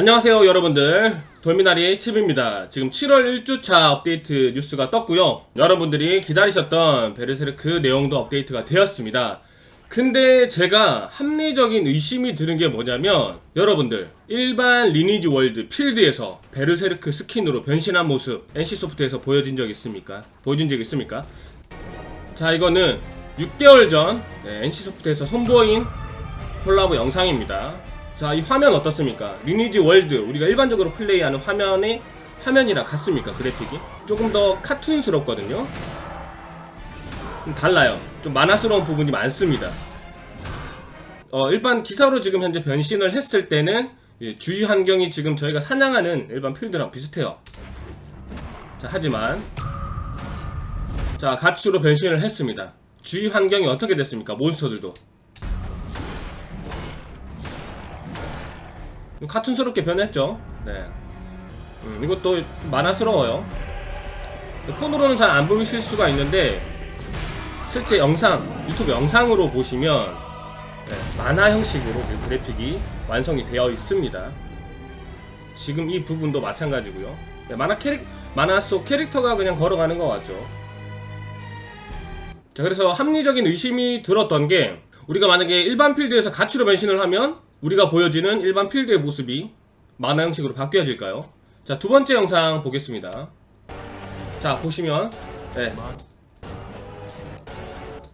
안녕하세요 여러분들 돌미나리 칩입니다 지금 7월 1주차 업데이트 뉴스가 떴고요 여러분들이 기다리셨던 베르세르크 내용도 업데이트가 되었습니다 근데 제가 합리적인 의심이 드는 게 뭐냐면 여러분들 일반 리니지 월드 필드에서 베르세르크 스킨으로 변신한 모습 NC소프트에서 보여진 적 있습니까? 보여준 적 있습니까? 자 이거는 6개월 전 네, NC소프트에서 선보인 콜라보 영상입니다. 자, 이 화면 어떻습니까? 리니지 월드, 우리가 일반적으로 플레이하는 화면의 화면이랑 같습니까? 그래픽이? 조금 더 카툰스럽거든요? 좀 달라요. 좀 만화스러운 부분이 많습니다. 어, 일반 기사로 지금 현재 변신을 했을 때는 예, 주위 환경이 지금 저희가 사냥하는 일반 필드랑 비슷해요. 자, 하지만 자, 가츠로 변신을 했습니다. 주위 환경이 어떻게 됐습니까? 몬스터들도. 카툰스럽게 변했죠. 네. 음, 이것도 좀 만화스러워요. 폰으로는 잘 안 보이실 수가 있는데 실제 영상, 유튜브 영상으로 보시면 네, 만화 형식으로 그래픽이 완성이 되어 있습니다. 지금 이 부분도 마찬가지고요. 네, 만화 캐릭 만화 속 캐릭터가 그냥 걸어가는 것 같죠. 자, 그래서 합리적인 의심이 들었던 게 우리가 만약에 일반 필드에서 가치로 변신을 하면 우리가 보여지는 일반 필드의 모습이 만화 형식으로 바뀌어질까요? 자, 두 번째 영상 보겠습니다. 자, 보시면 네.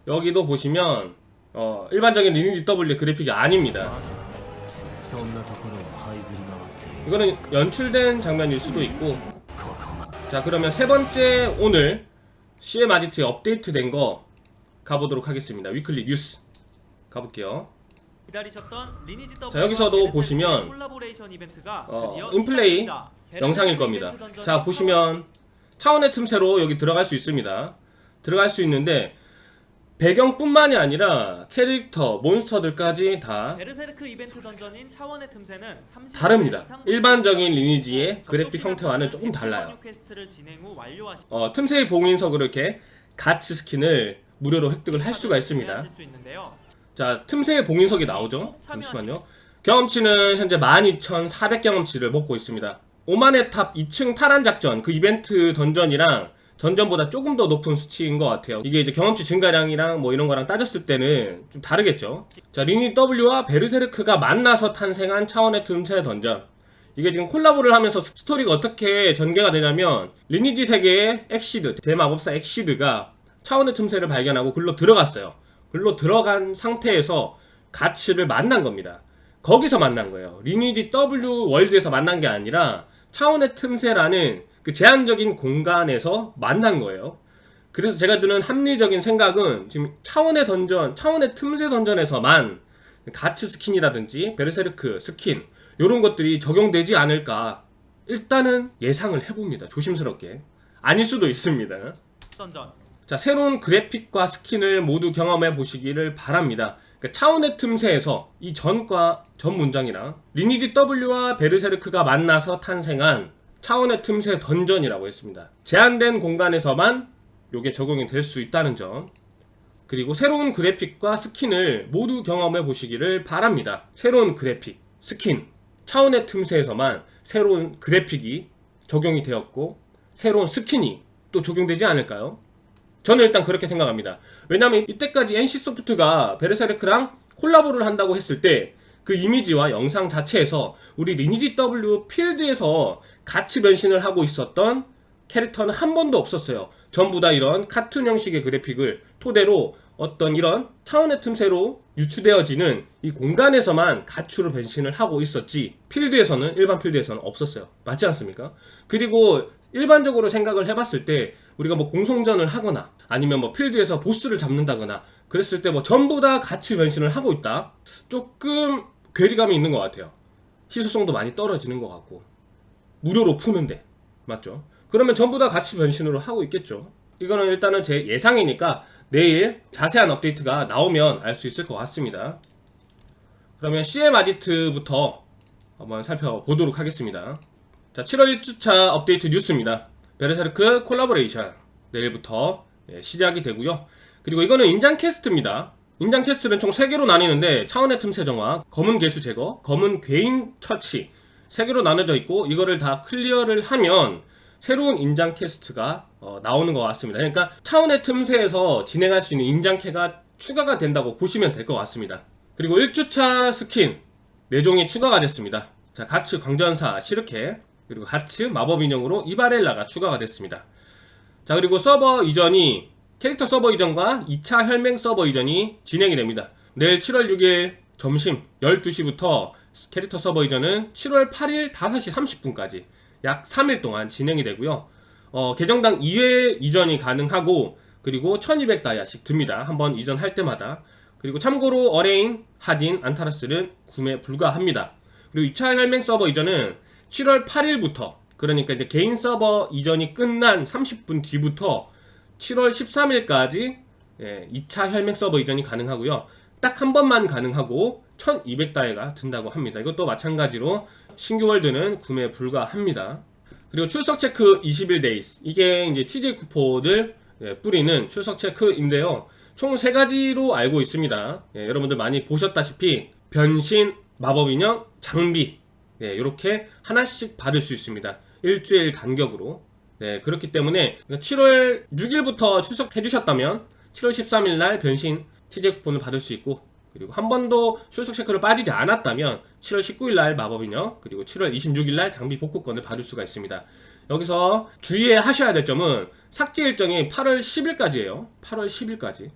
여기도 보시면 어, 일반적인 리니지 W 그래픽이 아닙니다. 이거는 연출된 장면일 수도 있고 자 그러면 세 번째 오늘 CM 아지트에 업데이트된 거 가보도록 하겠습니다. 위클리 뉴스 가볼게요. 기다리셨던 리니지 자, 여기서도 보시면, 콜라보레이션 이벤트가 어, 인플레이. 영상일 겁니다. 자 보시면 차원의 틈새로 여기 들어갈 수 있습니다. 들어갈 수 있는데 배경뿐만이 아니라 캐릭터, 몬스터들까지 다 베르세르크 이벤트 던전인 차원의 틈새는 30 다릅니다. 일반적인 리니지의 그래픽 형태와는 조금 달라요. 어, 틈새의 봉인석으로 이렇게 가츠 스킨을 무료로 획득을 할 수가 있습니다. 자, 틈새의 봉인석이 나오죠. 잠시만요. 경험치는 현재 12,400 경험치를 먹고 있습니다. 오만의 탑 2층 탈환 작전 그 이벤트 던전이랑 전전보다 조금 더 높은 수치인 것 같아요. 이게 이제 경험치 증가량이랑 뭐 이런 거랑 따졌을 때는 좀 다르겠죠. 자, 리니 W와 베르세르크가 만나서 탄생한 차원의 틈새 던전. 이게 지금 콜라보를 하면서 스토리가 어떻게 전개가 되냐면 리니지 세계의 엑시드 대마법사 엑시드가 차원의 틈새를 발견하고 글로 들어갔어요. 글로 들어간 상태에서 가츠를 만난 겁니다. 거기서 만난 거예요. 리니지 W 월드에서 만난 게 아니라 차원의 틈새라는 그 제한적인 공간에서 만난 거예요. 그래서 제가 드는 합리적인 생각은 지금 차원의 던전, 차원의 틈새 던전에서만 가츠 스킨이라든지 베르세르크 스킨 이런 것들이 적용되지 않을까 일단은 예상을 해봅니다. 조심스럽게 아닐 수도 있습니다. 던전 자 새로운 그래픽과 스킨을 모두 경험해 보시기를 바랍니다. 그러니까 차원의 틈새에서 이 전과 전 문장이랑 리니지 W와 베르세르크가 만나서 탄생한 차원의 틈새 던전이라고 했습니다. 제한된 공간에서만 요게 적용이 될 수 있다는 점. 그리고 새로운 그래픽과 스킨을 모두 경험해 보시기를 바랍니다. 새로운 그래픽, 스킨, 차원의 틈새에서만 새로운 그래픽이 적용이 되었고 새로운 스킨이 또 적용되지 않을까요? 저는 일단 그렇게 생각합니다. 왜냐면 이때까지 NC소프트가 베르세르크랑 콜라보를 한다고 했을 때 그 이미지와 영상 자체에서 우리 리니지 W 필드에서 같이 변신을 하고 있었던 캐릭터는 한 번도 없었어요. 전부 다 이런 카툰 형식의 그래픽을 토대로 어떤 이런 차원의 틈새로 유추되어지는 이 공간에서만 가추로 변신을 하고 있었지 필드에서는 일반 필드에서는 없었어요. 맞지 않습니까? 그리고 일반적으로 생각을 해봤을 때 우리가 뭐 공성전을 하거나 아니면 뭐 필드에서 보스를 잡는다거나 그랬을 때 뭐 전부 다 같이 변신을 하고 있다. 조금 괴리감이 있는 것 같아요. 희소성도 많이 떨어지는 것 같고 무료로 푸는데 맞죠? 그러면 전부 다 같이 변신으로 하고 있겠죠. 이거는 일단은 제 예상이니까 내일 자세한 업데이트가 나오면 알 수 있을 것 같습니다. 그러면 CM 아지트부터 한번 살펴보도록 하겠습니다. 자, 7월 1주차 업데이트 뉴스입니다. 베르세르크 콜라보레이션 내일부터 예, 시작이 되고요. 그리고 이거는 인장 캐스트입니다. 인장 캐스트는 총 3개로 나뉘는데 차원의 틈새 정화, 검은 개수 제거, 검은 괴인 처치 세 개로 나눠져 있고 이거를 다 클리어를 하면 새로운 인장 캐스트가 어, 나오는 것 같습니다. 그러니까 차원의 틈새에서 진행할 수 있는 인장캐가 추가가 된다고 보시면 될 것 같습니다. 그리고 1주차 스킨 4종이 추가가 됐습니다. 자, 가츠 광전사 시르케 그리고 가츠 마법 인형으로 이바렐라가 추가가 됐습니다. 자, 그리고 서버 이전이 캐릭터 서버 이전과 2차 혈맹 서버 이전이 진행이 됩니다. 내일 7월 6일 점심 12시부터 캐릭터 서버 이전은 7월 8일 5시 30분까지 약 3일 동안 진행이 되고요. 어, 계정당 2회 이전이 가능하고 그리고 1200다이아씩 듭니다. 한번 이전할 때마다. 그리고 참고로 어레인, 하딘, 안타라스는 구매 불가합니다. 그리고 2차 혈맹 서버 이전은 7월 8일부터 그러니까 이제 개인 서버 이전이 끝난 30분 뒤부터 7월 13일까지 예, 2차 혈맥 서버 이전이 가능하고요. 딱 한 번만 가능하고 1200다이가 든다고 합니다. 이것도 마찬가지로 신규 월드는 구매 불가합니다. 그리고 출석 체크 21days. 이게 이제 TJ 쿠폰을 예, 뿌리는 출석 체크인데요. 총 세 가지로 알고 있습니다. 예, 여러분들 많이 보셨다시피 변신, 마법 인형, 장비 네, 이렇게 하나씩 받을 수 있습니다. 일주일 간격으로. 네, 그렇기 때문에 7월 6일부터 출석해 주셨다면 7월 13일 날 변신 TJ 쿠폰을 받을 수 있고 그리고 한 번도 출석 체크를 빠지지 않았다면 7월 19일 날 마법 인형 그리고 7월 26일 날 장비 복구권을 받을 수가 있습니다. 여기서 주의하셔야 될 점은 삭제 일정이 8월 10일까지예요. 8월 10일까지.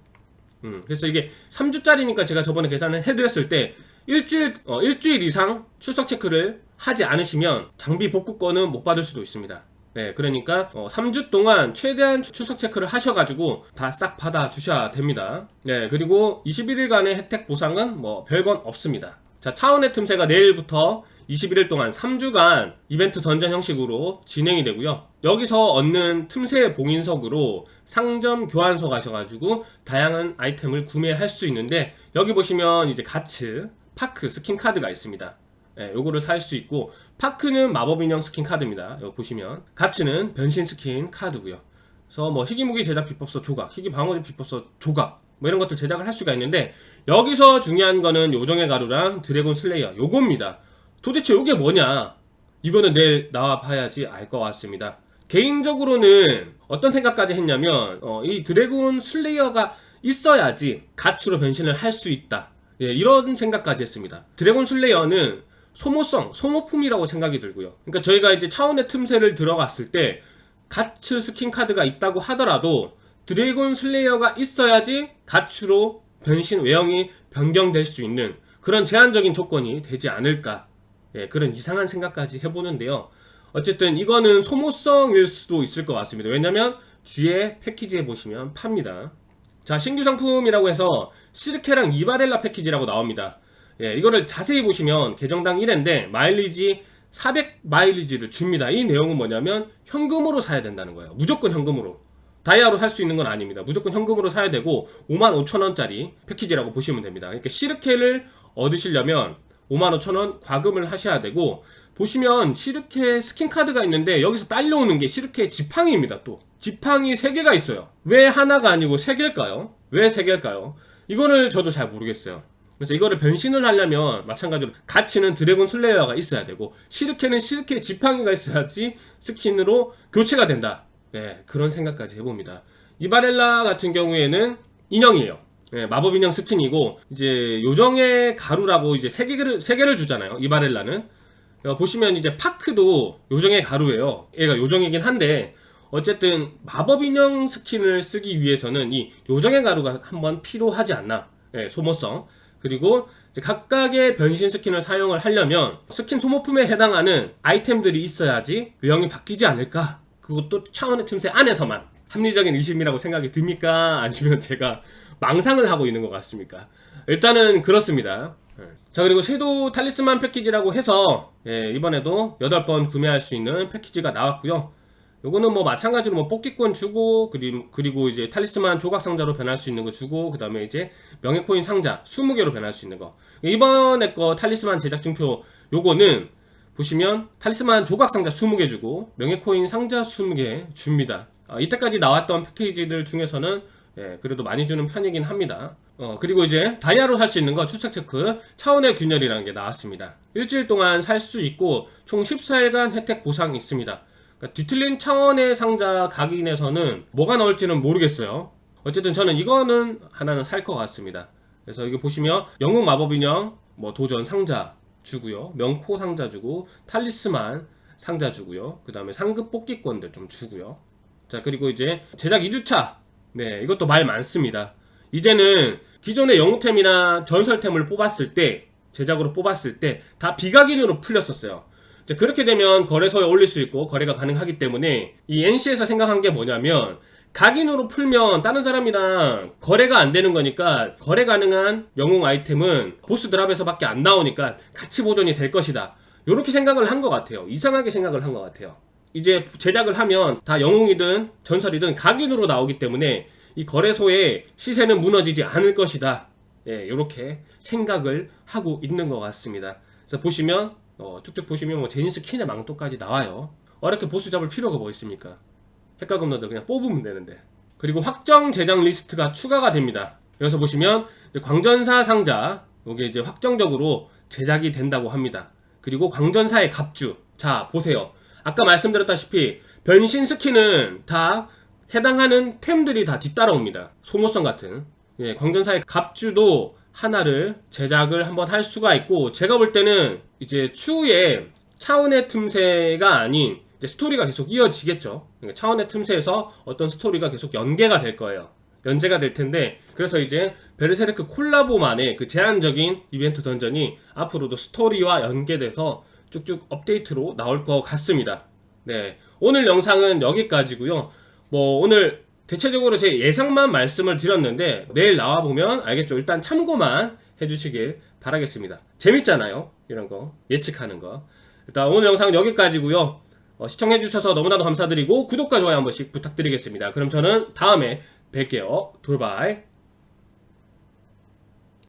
음, 그래서 이게 3주짜리니까 제가 저번에 계산을 해드렸을 때 일주일 어, 일주일 이상 출석 체크를 하지 않으시면 장비 복구권은 못 받을 수도 있습니다. 네, 그러니까 어, 3주 동안 최대한 출석 체크를 하셔가지고 다 싹 받아 주셔야 됩니다. 네, 그리고 21일간의 혜택 보상은 뭐 별건 없습니다. 자, 차원의 틈새가 내일부터 21일 동안 3주간 이벤트 던전 형식으로 진행이 되고요. 여기서 얻는 틈새 봉인석으로 상점 교환소 가셔가지고 다양한 아이템을 구매할 수 있는데 여기 보시면 이제 가츠, 파크 스킨 카드가 있습니다. 예, 요거를 살 수 있고 파크는 마법 인형 스킨 카드입니다. 여기 보시면 가츠는 변신 스킨 카드고요. 그래서 뭐 희귀무기 제작 비법서 조각, 희귀 방어제 비법서 조각 뭐 이런 것들 제작을 할 수가 있는데 여기서 중요한 거는 요정의 가루랑 드래곤 슬레이어 요겁니다. 도대체 요게 뭐냐? 이거는 내일 나와 봐야지 알 것 같습니다. 개인적으로는 어떤 생각까지 했냐면 어, 이 드래곤 슬레이어가 있어야지 가츠로 변신을 할 수 있다. 예, 이런 생각까지 했습니다. 드래곤 슬레이어는 소모성, 소모품이라고 생각이 들고요. 그러니까 저희가 이제 차원의 틈새를 들어갔을 때 가츠 스킨 카드가 있다고 하더라도 드래곤 슬레이어가 있어야지 가츠로 변신 외형이 변경될 수 있는 그런 제한적인 조건이 되지 않을까. 예, 그런 이상한 생각까지 해보는데요. 어쨌든 이거는 소모성일 수도 있을 것 같습니다. 왜냐면 뒤에 패키지에 보시면 팝니다. 자, 신규 상품이라고 해서 시르케랑 이바렐라 패키지라고 나옵니다. 예, 이거를 자세히 보시면 계정당 1회인데 마일리지 400 마일리지를 줍니다. 이 내용은 뭐냐면 현금으로 사야 된다는 거예요. 무조건 현금으로. 다이아로 살 수 있는 건 아닙니다. 무조건 현금으로 사야 되고 55,000원짜리 패키지라고 보시면 됩니다. 그러니까 시르케를 얻으시려면 55,000원 과금을 하셔야 되고 보시면 시르케 스킨 카드가 있는데 여기서 딸려오는 게 시르케 지팡이입니다. 또 지팡이 3개가 있어요. 왜 하나가 아니고 3개일까요? 왜 3개일까요? 이거를 저도 잘 모르겠어요. 그래서 이거를 변신을 하려면 마찬가지로 가치는 드래곤 슬레이어가 있어야 되고 시르케는 시르케 지팡이가 있어야지 스킨으로 교체가 된다. 네, 그런 생각까지 해봅니다. 이바렐라 같은 경우에는 인형이에요. 네, 마법 인형 스킨이고 이제 요정의 가루라고 이제 세 개를 세 개를 주잖아요. 이바렐라는 어, 보시면 이제 파크도 요정의 가루예요. 얘가 요정이긴 한데 어쨌든 마법 인형 스킨을 쓰기 위해서는 이 요정의 가루가 한번 필요하지 않나. 예, 소모성. 그리고 각각의 변신 스킨을 사용을 하려면 스킨 소모품에 해당하는 아이템들이 있어야지 외형이 바뀌지 않을까. 그것도 차원의 틈새 안에서만 합리적인 의심이라고 생각이 듭니까? 아니면 제가 망상을 하고 있는 것 같습니까? 일단은 그렇습니다. 예. 자 그리고 섀도우 탈리스만 패키지라고 해서 예, 이번에도 8번 구매할 수 있는 패키지가 나왔고요. 요거는 뭐 마찬가지로 뭐 뽑기권 주고 그리고, 이제 탈리스만 조각 상자로 변할 수 있는 거 주고 그 다음에 이제 명예 코인 상자 20개로 변할 수 있는 거. 이번에 거 탈리스만 제작 증표 요거는 보시면 탈리스만 조각 상자 20개 주고 명예 코인 상자 20개 줍니다. 아, 이때까지 나왔던 패키지들 중에서는 예, 그래도 많이 주는 편이긴 합니다. 어, 그리고 이제 다이아로 살 수 있는 거 출석 체크 차원의 균열이라는 게 나왔습니다. 일주일 동안 살 수 있고 총 14일간 혜택 보상이 있습니다. 그러니까 뒤틀린 차원의 상자 각인에서는 뭐가 나올지는 모르겠어요. 어쨌든 저는 이거는 하나는 살 것 같습니다. 그래서 여기 보시면 영웅 마법 인형 뭐 도전 상자 주고요. 명코 상자 주고 탈리스만 상자 주고요. 그 다음에 상급 뽑기권들 좀 주고요. 자 그리고 이제 제작 2주차 네 이것도 말 많습니다. 이제는 기존의 영웅템이나 전설템을 뽑았을 때 제작으로 뽑았을 때 다 비각인으로 풀렸었어요. 그렇게 되면 거래소에 올릴 수 있고 거래가 가능하기 때문에 이 NC에서 생각한 게 뭐냐면 각인으로 풀면 다른 사람이랑 거래가 안 되는 거니까 거래 가능한 영웅 아이템은 보스 드랍에서밖에 안 나오니까 같이 보존이 될 것이다. 이렇게 생각을 한 것 같아요. 이상하게 생각을 한 것 같아요. 이제 제작을 하면 다 영웅이든 전설이든 각인으로 나오기 때문에 이 거래소의 시세는 무너지지 않을 것이다. 예, 이렇게 생각을 하고 있는 것 같습니다. 그래서 보시면 어, 쭉쭉 보시면 뭐 제니스 킨의 망토까지 나와요. 어렵게 보스 잡을 필요가 뭐 있습니까? 핵각 없너도 그냥 뽑으면 되는데. 그리고 확정 제작 리스트가 추가가 됩니다. 여기서 보시면 광전사 상자 이게 이제 확정적으로 제작이 된다고 합니다. 그리고 광전사의 갑주. 자 보세요. 아까 말씀드렸다시피 변신 스킨은 다 해당하는 템들이 다 뒤따라옵니다. 소모성 같은. 예, 광전사의 갑주도 하나를 제작을 한번 할 수가 있고 제가 볼 때는 이제 추후에 차원의 틈새가 아닌 스토리가 계속 이어지겠죠. 그러니까 차원의 틈새에서 어떤 스토리가 계속 연계가 될 거예요. 연재가 될 텐데 그래서 이제 베르세르크 콜라보만의 그 제한적인 이벤트 던전이 앞으로도 스토리와 연계돼서 쭉쭉 업데이트로 나올 것 같습니다. 네 오늘 영상은 여기까지고요. 뭐 오늘 대체적으로 제 예상만 말씀을 드렸는데 내일 나와 보면 알겠죠. 일단 참고만 해 주시길 바라겠습니다. 재밌잖아요. 이런 거 예측하는 거. 일단 오늘 영상은 여기까지고요. 어, 시청해 주셔서 너무나도 감사드리고 구독과 좋아요 한 번씩 부탁드리겠습니다. 그럼 저는 다음에 뵐게요. 돌바이.